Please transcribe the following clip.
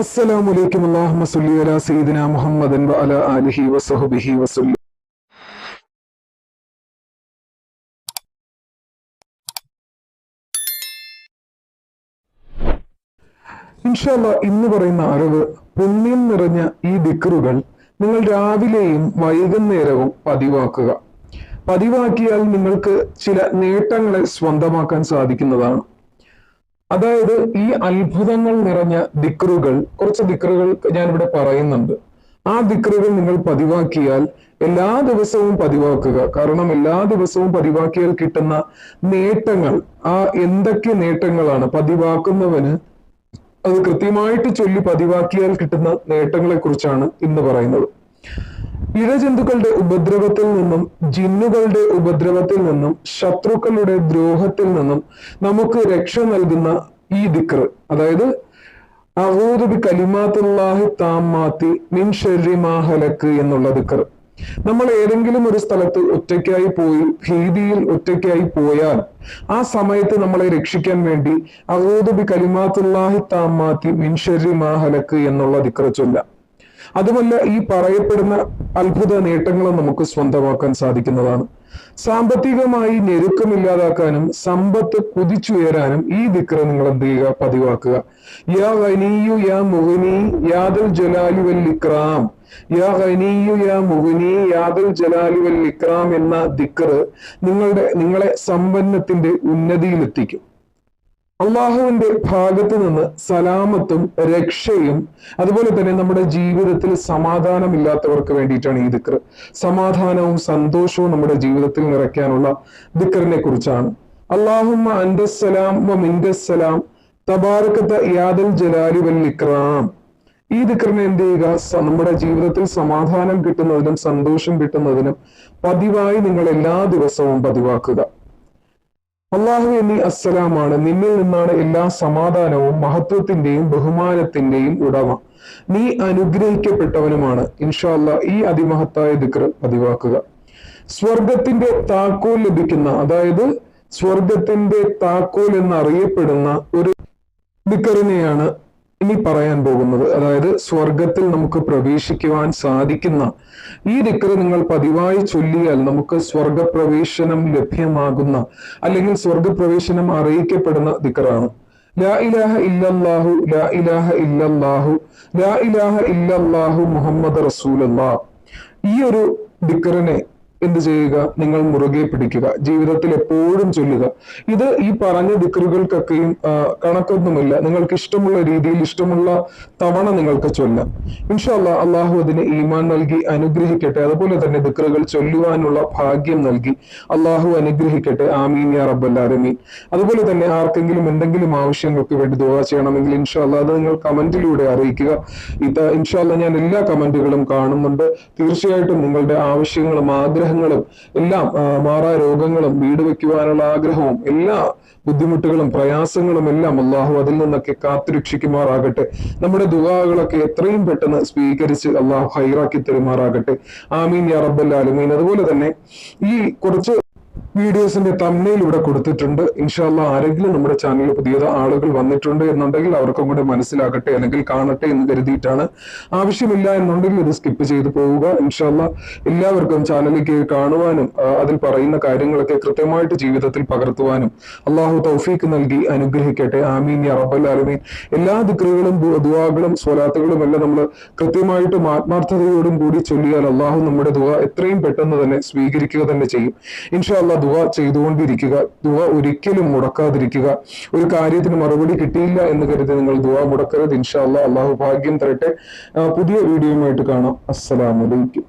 അസ്സലാമു അലൈക്കും അല്ലാഹുമ്മ അലാ ഇന്ന് പറയുന്ന അറിവ് പുണ്യം നിറഞ്ഞ ഈ ദിക്റുകൾ നിങ്ങൾ രാവിലെയും വൈകുന്നേരവും പതിവാക്കുക. പതിവാക്കിയാൽ നിങ്ങൾക്ക് ചില നേട്ടങ്ങളെ സ്വന്തമാക്കാൻ സാധിക്കുന്നതാണ്. അതായത് ഈ അത്ഭുതങ്ങൾ നിറഞ്ഞ ദിക്റുകൾ കുറച്ച് ദിക്റുകൾ ഞാനിവിടെ പറയുന്നുണ്ട്. ആ ദിക്റുകൾ നിങ്ങൾ പതിവാക്കിയാൽ എല്ലാ ദിവസവും പതിവാക്കുക. കാരണം എല്ലാ ദിവസവും പതിവാക്കിയാൽ കിട്ടുന്ന നേട്ടങ്ങൾ ആ എന്തൊക്കെ നേട്ടങ്ങളാണ് പതിവാക്കുന്നവന് അത് കൃത്യമായിട്ട് ചൊല്ലി പതിവാക്കിയാൽ കിട്ടുന്ന നേട്ടങ്ങളെ കുറിച്ചാണ് ഇന്ന് പറയുന്നത്. ഇഴജന്തുക്കളുടെ ഉപദ്രവത്തിൽ നിന്നും ജിന്നുകളുടെ ഉപദ്രവത്തിൽ നിന്നും ശത്രുക്കളുടെ ദ്രോഹത്തിൽ നിന്നും നമുക്ക് രക്ഷ നൽകുന്ന ഈ ദിക്ർ അതായത് അഹൂദബി കലിമാത്തുല്ലാഹി താമാത്തി മിൻ ഷെറി മാഹലക്ക് എന്നുള്ള ദിക്ർ നമ്മൾ ഏതെങ്കിലും ഒരു സ്ഥലത്ത് ഒറ്റയ്ക്കായി പോയി ഭീതിയിൽ ഒറ്റയ്ക്കായി പോയാൽ ആ സമയത്ത് നമ്മളെ രക്ഷിക്കാൻ വേണ്ടി അഹൂദബി കലിമാത്തുല്ലാഹി താമാത്തി മിൻ ഷെറി മാഹലക്ക് എന്നുള്ള ദിക്ർ ചൊല്ലാം. അതുമല്ല ഈ പറയപ്പെടുന്ന അത്ഭുത നേട്ടങ്ങളും നമുക്ക് സ്വന്തമാക്കാൻ സാധിക്കുന്നതാണ്. സാമ്പത്തികമായി ഞെരുക്കമില്ലാതാക്കാനും സമ്പത്ത് കുതിച്ചുയരാനും ഈ ദിക്ര നിങ്ങൾ എന്ത് ചെയ്യുക? പതിവാക്കുക. യാ ഗനീയു യാ മുഹനി യാദൽ ജലാലി വൽ ഇക്രാം. യാ യാ യാദൽ ജലാലി വൽ എന്ന ദിക്ർ നിങ്ങളുടെ നിങ്ങളെ സമ്പന്നത്തിന്റെ ഉന്നതിയിലെത്തിക്കും. അള്ളാഹുവിന്റെ ഭാഗത്ത് നിന്ന് സലാമത്തും രക്ഷയും അതുപോലെ തന്നെ നമ്മുടെ ജീവിതത്തിൽ സമാധാനമില്ലാത്തവർക്ക് വേണ്ടിയിട്ടാണ് ഈ ദിക്ർ. സമാധാനവും സന്തോഷവും നമ്മുടെ ജീവിതത്തിൽ നിറയ്ക്കാനുള്ള ദിക്റിനെ കുറിച്ചാണ്. അള്ളാഹുമ്മ അൻഡസ്സലാം മിൻഡസ്സലാം യാദൽ ജലാലി വൽ ഈ ദിക്റിനെ എന്ത് ചെയ്യുക? നമ്മുടെ ജീവിതത്തിൽ സമാധാനം കിട്ടുന്നതിനും സന്തോഷം കിട്ടുന്നതിനും പതിവായി നിങ്ങൾ എല്ലാ ദിവസവും പതിവാക്കുക. അള്ളാഹു എന്നീ അസ്സലാമാണ് നിന്നിൽ നിന്നാണ് എല്ലാ സമാധാനവും മഹത്വത്തിന്റെയും ബഹുമാനത്തിന്റെയും ഉടമ. നീ അനുഗ്രഹിക്കപ്പെട്ടവനുമാണ്. ഇൻഷാല്ല ഈ അതിമഹത്തായ ദിക്ർ പതിവാക്കുക. സ്വർഗത്തിന്റെ താക്കോൽ ലഭിക്കുന്ന അതായത് സ്വർഗത്തിന്റെ താക്കോൽ എന്നറിയപ്പെടുന്ന ഒരു ദിക്കറിനെയാണ് ഇനി പറയാൻ പോകുന്നത്. അതായത് സ്വർഗത്തിൽ നമുക്ക് പ്രവേശിക്കുവാൻ സാധിക്കുന്ന ഈ ദിക്കറ് നിങ്ങൾ പതിവായി ചൊല്ലിയാൽ നമുക്ക് സ്വർഗപ്രവേശനം ലഭ്യമാകുന്ന അല്ലെങ്കിൽ സ്വർഗപ്രവേശനം അറിയിക്കപ്പെടുന്ന ദിക്കറാണ് ലാ ഇലാഹ ഇല്ലല്ലാഹു ലാ ഇലാഹ ഇല്ലല്ലാഹു ലാ ഇലാഹ ഇല്ലല്ലാഹു മുഹമ്മദ് ഈ ഒരു ദിക്കറിനെ എന്ത് ചെയ്യുക? നിങ്ങൾ മുറുകെ പിടിക്കുക. ജീവിതത്തിൽ എപ്പോഴും ചൊല്ലുക. ഇത് ഈ പറഞ്ഞ ദിക്കറുകൾക്കൊക്കെയും കണക്കൊന്നുമില്ല. നിങ്ങൾക്ക് ഇഷ്ടമുള്ള രീതിയിൽ ഇഷ്ടമുള്ള തവണ നിങ്ങൾക്ക് ചൊല്ലാം. ഇൻഷാല്ല അള്ളാഹു അതിന് ഈമാൻ നൽകി അനുഗ്രഹിക്കട്ടെ. അതുപോലെ തന്നെ ദിക്കറുകൾ ചൊല്ലുവാനുള്ള ഭാഗ്യം നൽകി. അള്ളാഹു അനുഗ്രഹിക്കട്ടെ. ആമീൻ യാ റബ്ബല്ലാരമീൻ അതുപോലെ തന്നെ ആർക്കെങ്കിലും എന്തെങ്കിലും ആവശ്യങ്ങൾക്ക് വേണ്ടി ദുവാ ചെയ്യണമെങ്കിൽ ഇൻഷാ ഇൻഷാല്ല അത് നിങ്ങൾ കമന്റിലൂടെ അറിയിക്കുക. ഇത് ഇൻഷാല്ല ഞാൻ എല്ലാ കമന്റുകളും കാണുന്നുണ്ട്. തീർച്ചയായിട്ടും നിങ്ങളുടെ ആവശ്യങ്ങളും ആഗ്രഹങ്ങളും എല്ലാം മാറാ രോഗങ്ങളും വീട് വെക്കുവാനുള്ള ആഗ്രഹവും എല്ലാ ബുദ്ധിമുട്ടുകളും പ്രയാസങ്ങളും എല്ലാം അള്ളാഹു അതിൽ നിന്നൊക്കെ കാത്തുരക്ഷിക്കുമാറാകട്ടെ നമ്മുടെ ദുആകളൊക്കെ എത്രയും പെട്ടെന്ന് സ്വീകരിച്ച് അള്ളാഹു ഹൈറാക്കി തരുമാറാകട്ടെ. ആമീൻ യാ റബ്ബൽ ആലമീൻ. അതുപോലെ തന്നെ ഈ കുറച്ച് വീഡിയോസിന്റെ തമ്മിൽ ഇവിടെ കൊടുത്തിട്ടുണ്ട്. ഇൻഷാല്ല ആരെങ്കിലും നമ്മുടെ ചാനലിൽ പുതിയ ആളുകൾ വന്നിട്ടുണ്ട് എന്നുണ്ടെങ്കിൽ അവർക്കും കൂടെ മനസ്സിലാകട്ടെ അല്ലെങ്കിൽ കാണട്ടെ എന്ന് കരുതിയിട്ടാണ്. ആവശ്യമില്ല എന്നുണ്ടെങ്കിൽ ഇത് സ്കിപ്പ് ചെയ്ത് പോവുക. ഇൻഷാല്ല എല്ലാവർക്കും ചാനലിലേക്ക് കാണുവാനും അതിൽ പറയുന്ന കാര്യങ്ങളൊക്കെ കൃത്യമായിട്ട് ജീവിതത്തിൽ പകർത്തുവാനും അള്ളാഹു തൗഫീക്ക് നൽകി അനുഗ്രഹിക്കട്ടെ. ആമീൻ അറബൽ ആലമീൻ. എല്ലാ ദിക്റുകളും ദുവാകളും സ്വലാത്തുകളും എല്ലാം നമ്മൾ കൃത്യമായിട്ടും ആത്മാർത്ഥതയോടും കൂടി ചൊല്ലിയാൽ അള്ളാഹു നമ്മുടെ ദുആ എത്രയും പെട്ടെന്ന് തന്നെ സ്വീകരിക്കുക തന്നെ ചെയ്യും. ഇൻഷാല്ല ദുആ ചെയ്തുകൊണ്ടിരിക്കുക ദുവ ഒരിക്കലും മുടക്കാതിരിക്കുക. ഒരു കാര്യത്തിന് മറുപടി കിട്ടിയില്ല എന്ന് കരുതി നിങ്ങൾ ദുആ മുടക്കരുത്. ഇൻഷാല്ല അള്ളാഹു ഭാഗ്യം തരട്ടെ. പുതിയ വീഡിയോയുമായിട്ട് കാണാം. അസ്സലാമലൈക്കും